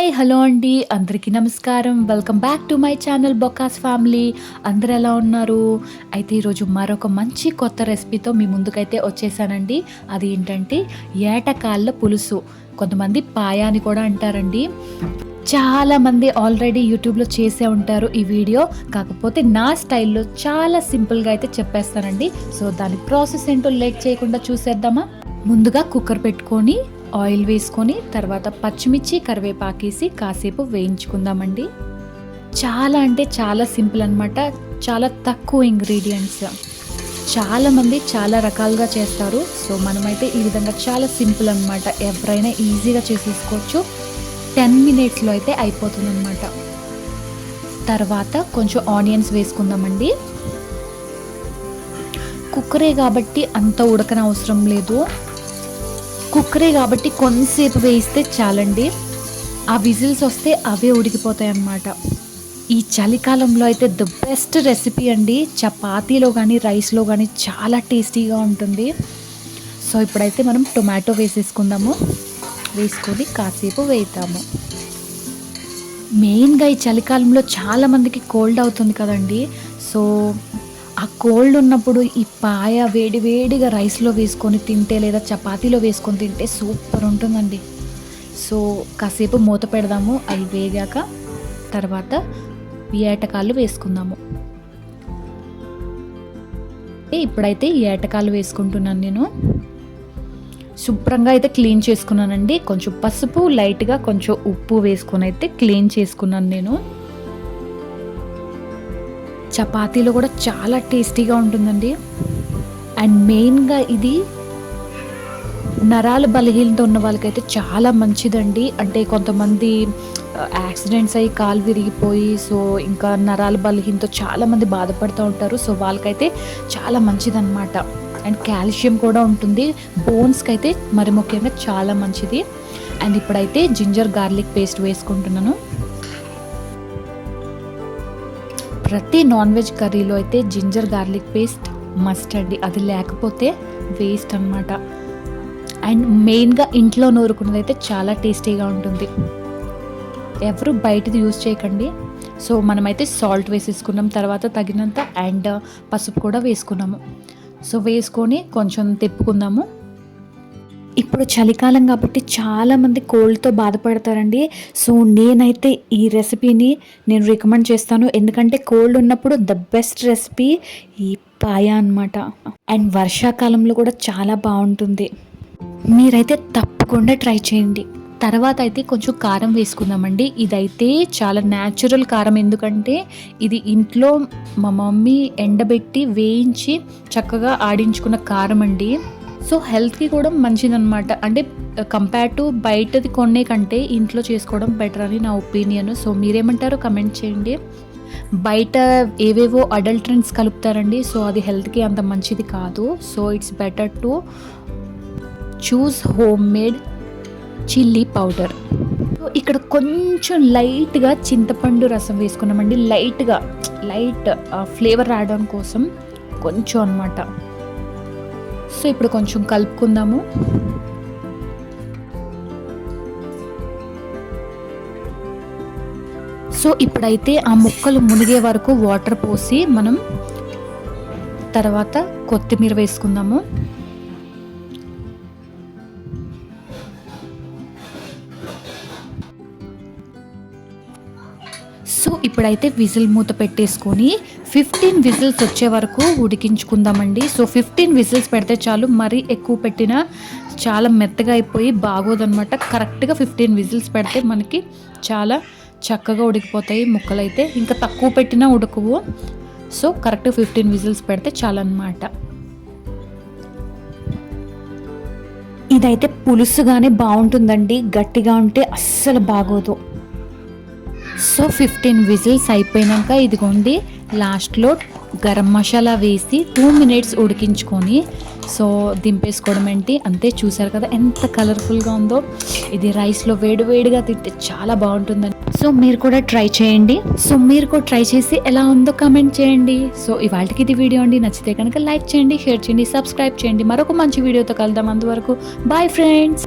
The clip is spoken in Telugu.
హాయ్ హలో అండి. అందరికీ నమస్కారం. Welcome back to my channel బొకాస్ family అందరు ఎలా ఉన్నారు? అయితే ఈరోజు మరొక మంచి కొత్త రెసిపీతో మీ ముందుకైతే వచ్చేసానండి. అది ఏంటంటే ఏటకాళ్ళ పులుసు. కొంతమంది పాయా అని కూడా అంటారండి. చాలామంది ఆల్రెడీ యూట్యూబ్లో చేసే ఉంటారు ఈ వీడియో. కాకపోతే నా స్టైల్లో చాలా సింపుల్గా అయితే చెప్పేస్తానండి. సో దాని ప్రాసెస్ ఏంటో లేట్ చేయకుండా చూసేద్దామా? ముందుగా కుక్కర్ పెట్టుకొని ఆయిల్ వేసుకొని తర్వాత పచ్చిమిర్చి కరివేపాకేసి కాసేపు వేయించుకుందామండి. చాలా అంటే చాలా సింపుల్ అనమాట చాలా తక్కువ ఇంగ్రీడియంట్స్. చాలామంది చాలా రకాలుగా చేస్తారు. సో మనమైతే ఈ విధంగా చాలా సింపుల్ అనమాట ఎవరైనా ఈజీగా చేసేసుకోవచ్చు. టెన్ మినిట్స్లో అయితే అయిపోతుందన్నమాట. తర్వాత కొంచెం ఆనియన్స్ వేసుకుందామండి. కుక్కరే కాబట్టి అంత ఉడకన అవసరం లేదు. కుక్కరే కాబట్టి కొంతసేపు వేయిస్తే చాలండి. ఆ విజిల్స్ వస్తే అవే ఉడికిపోతాయి అన్నమాట ఈ చలికాలంలో అయితే ద బెస్ట్ రెసిపీ అండి. చపాతీలో కానీ రైస్లో కానీ చాలా టేస్టీగా ఉంటుంది. సో ఇప్పుడైతే మనం టొమాటో వేసేసుకుందాము. వేసుకొని కాసేపు వేద్దాము మెయిన్గా ఈ చలికాలంలో చాలామందికి కోల్డ్ అవుతుంది కదండి. సో ఆ కోల్డ్ ఉన్నప్పుడు ఈ పాయ వేడి వేడిగా రైస్లో వేసుకొని తింటే లేదా చపాతీలో వేసుకొని తింటే సూపర్ ఉంటుందండి. సో కాసేపు మూత పెడదాము. అవి వేగాక తర్వాత ఏటకాలు వేసుకుందాము. ఇప్పుడైతే ఏటకాలు వేసుకుంటున్నాను నేను. శుభ్రంగా అయితే క్లీన్ చేసుకున్నానండి. కొంచెం పసుపు లైట్గా కొంచెం ఉప్పు వేసుకొని అయితే క్లీన్ చేసుకున్నాను నేను. చపాతీలో కూడా చాలా టేస్టీగా ఉంటుందండి. అండ్ మెయిన్గా ఇది నరాల బలహీనత ఉన్న వాళ్ళకైతే చాలా మంచిదండి. అంటే కొంతమంది యాక్సిడెంట్స్ అయ్యి కాలు విరిగిపోయి సో ఇంకా నరాల బలహీనతో చాలామంది బాధపడుతూ ఉంటారు. సో వాళ్ళకైతే చాలా మంచిదన్నమాట. అండ్ కాల్షియం కూడా ఉంటుంది. బోన్స్కి అయితే మరి ముఖ్యంగా చాలా మంచిది. అండ్ ఇప్పుడైతే జింజర్ గార్లిక్ పేస్ట్ వేసుకుంటున్నాను. ప్రతి నాన్ వెజ్ కర్రీలో అయితే జింజర్ గార్లిక్ పేస్ట్ మస్ట్ అండి. అది లేకపోతే వేస్ట్ అనమాట అండ్ మెయిన్గా ఇంట్లో నూరుకున్నది అయితే చాలా టేస్టీగా ఉంటుంది. ఎవరు బయటది యూజ్ చేయకండి. సో మనమైతే సాల్ట్ వేసేసుకున్నాం. తర్వాత తగినంత అండ్ పసుపు కూడా వేసుకున్నాము. సో వేసుకొని కొంచెం తిప్పుకుందాము. ఇప్పుడు చలికాలం కాబట్టి చాలామంది కోల్డ్తో బాధపడతారండి. సో నేనైతే ఈ రెసిపీని నేను రికమెండ్ చేస్తాను. ఎందుకంటే కోల్డ్ ఉన్నప్పుడు ద బెస్ట్ రెసిపీ ఈ పాయ అనమాట అండ్ వర్షాకాలంలో కూడా చాలా బాగుంటుంది. మీరైతే తప్పకుండా ట్రై చేయండి. తర్వాత అయితే కొంచెం కారం వేసుకుందామండి. ఇదైతే చాలా న్యాచురల్ కారం. ఎందుకంటే ఇది ఇంట్లో మా మమ్మీ ఎండబెట్టి వేయించి చక్కగా ఆడించుకున్న కారం అండి. సో హెల్త్కి కూడా మంచిదన్నమాట. అంటే కంపేర్ టు బయటది కొనే కంటే ఇంట్లో చేసుకోవడం బెటర్ అని నా ఒపీనియన్ సో మీరేమంటారో కమెంట్ చేయండి. బయట ఏవేవో అడల్ట్రెంట్స్ కలుపుతారండి. సో అది హెల్త్కి అంత మంచిది కాదు. So it's better to choose home made chilli powder ఇక్కడ కొంచెం లైట్గా చింతపండు రసం వేసుకున్నామండి. లైట్గా లైట్ ఫ్లేవర్ రావడం కోసం కొంచెం అనమాట సో ఇప్పుడు కొంచెం కలుపుకుందాము. సో ఇప్పుడైతే ఆ ముక్కలు మునిగే వరకు వాటర్ పోసి మనం తర్వాత కొత్తిమీర వేసుకుందాము. సో ఇప్పుడైతే విజిల్ మూత పెట్టేసుకొని ఫిఫ్టీన్ విజిల్స్ వచ్చే వరకు ఉడికించుకుందామండి. సో ఫిఫ్టీన్ విజిల్స్ పెడితే చాలు మరీ ఎక్కువ పెట్టినా చాలా మెత్తగా అయిపోయి బాగోదనమాట కరెక్ట్గా ఫిఫ్టీన్ విజిల్స్ పెడితే మనకి చాలా చక్కగా ఉడికిపోతాయి ముక్కలు అయితే ఇంకా తక్కువ పెట్టినా ఉడకవు. సో కరెక్ట్ ఫిఫ్టీన్ విజిల్స్ పెడితే చాలన్నమాట. ఇదైతే పులుసుగానే బాగుంటుందండి. గట్టిగా ఉంటే అస్సలు బాగోదు. సో ఫిఫ్టీన్ విజిల్స్ అయిపోయాక ఇదిగోండి లాస్ట్లో గరం మసాలా వేసి టూ మినిట్స్ ఉడికించుకొని సో దింపేసుకోవడం ఏంటి? అంతే చూసారు కదా ఎంత కలర్ఫుల్గా ఉందో. ఇది రైస్లో వేడివేడిగా తింటే చాలా బాగుంటుందని. సో మీరు కూడా ట్రై చేయండి. సో మీరు కూడా ట్రై చేసి ఎలా ఉందో కమెంట్ చేయండి. సో ఇవాళకి ఇది వీడియో అండి. నచ్చితే కనుక లైక్ చేయండి షేర్ చేయండి సబ్స్క్రైబ్ చేయండి. మరొక మంచి వీడియోతో కలుద్దాం. అందువరకు బాయ్ ఫ్రెండ్స్